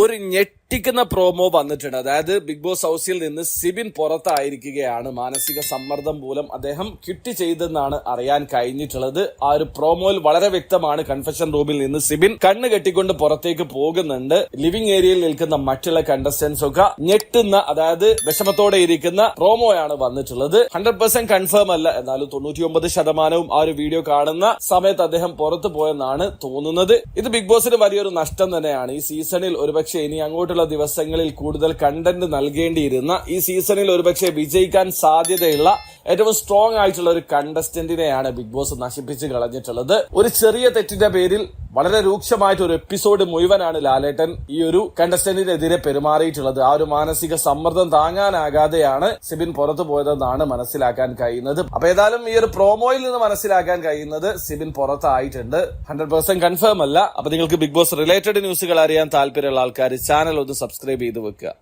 ഒരു ഞെട്ടിക്കുന്ന പ്രോമോ വന്നിട്ടുണ്ട്. അതായത് ബിഗ് ബോസ് ഹൗസിൽ നിന്ന് സിബിൻ പുറത്തായിരിക്കുകയാണ്. മാനസിക സമ്മർദ്ദം മൂലം അദ്ദേഹം ക്വിറ്റ് ചെയ്തെന്നാണ് അറിയാൻ കഴിഞ്ഞിട്ടുള്ളത്. ആ ഒരു പ്രോമോയിൽ വളരെ വ്യക്തമാണ് കൺഫെഷൻ റൂമിൽ നിന്ന് സിബിൻ കണ്ണ് കെട്ടിക്കൊണ്ട് പുറത്തേക്ക് പോകുന്നുണ്ട്. ലിവിംഗ് ഏരിയയിൽ നിൽക്കുന്ന മറ്റുള്ള കണ്ടസ്റ്റൻസ് ഒക്കെ ഞെട്ടുന്ന അതായത് വിഷമത്തോടെ ഇരിക്കുന്ന പ്രോമോയാണ് വന്നിട്ടുള്ളത്. ഹൺഡ്രഡ് പെർസെന്റ് കൺഫേം അല്ല. എന്നാലും തൊണ്ണൂറ്റിയൊമ്പത് ശതമാനവും ആ ഒരു വീഡിയോ കാണുന്ന സമയത്ത് അദ്ദേഹം പുറത്തു പോയെന്നാണ് തോന്നുന്നത്. ഇത് ബിഗ് ബോസിന് വലിയൊരു നഷ്ടം തന്നെയാണ്. ഈ സീസണിൽ ഒരുപക്ഷെ ഇനി അങ്ങോട്ടുള്ള ദിവസങ്ങളിൽ കൂടുതൽ കണ്ടന്റ് നൽകേണ്ടിയിരുന്ന ഈ സീസണിൽ ഒരുപക്ഷെ വിജയിക്കാൻ സാധ്യതയുള്ള ഏറ്റവും സ്ട്രോങ് ആയിട്ടുള്ള ഒരു കണ്ടസ്റ്റന്റിനെയാണ് ബിഗ് ബോസ് നശിപ്പിച്ച് കളഞ്ഞിട്ടുള്ളത്. ഒരു ചെറിയ തെറ്റിന്റെ പേരിൽ വളരെ രൂക്ഷമായിട്ട് ഒരു എപ്പിസോഡ് മുഴുവനാണ് ലാലേട്ടൻ ഈ ഒരു കണ്ടസ്റ്റന്റിനെതിരെ പെരുമാറിയിട്ടുള്ളത്. ആ ഒരു മാനസിക സമ്മർദ്ദം താങ്ങാനാകാതെയാണ് സിബിൻ പുറത്തു പോയതെന്നാണ് മനസ്സിലാക്കാൻ കഴിയുന്നത്. അപ്പൊ ഏതായാലും ഈ ഒരു പ്രോമോയിൽ നിന്ന് മനസ്സിലാക്കാൻ കഴിയുന്നത് സിബിൻ പുറത്തായിട്ടുണ്ട്. ഹൺഡ്രഡ് പെർസെന്റ് കൺഫേം അല്ല. അപ്പൊ നിങ്ങൾക്ക് ബിഗ് ബോസ് റിലേറ്റഡ് ന്യൂസുകൾ അറിയാൻ താല്പര്യമുള്ള ആൾക്കാർ ചാനൽ ഒന്ന് സബ്സ്ക്രൈബ് ചെയ്ത് വെക്കുക.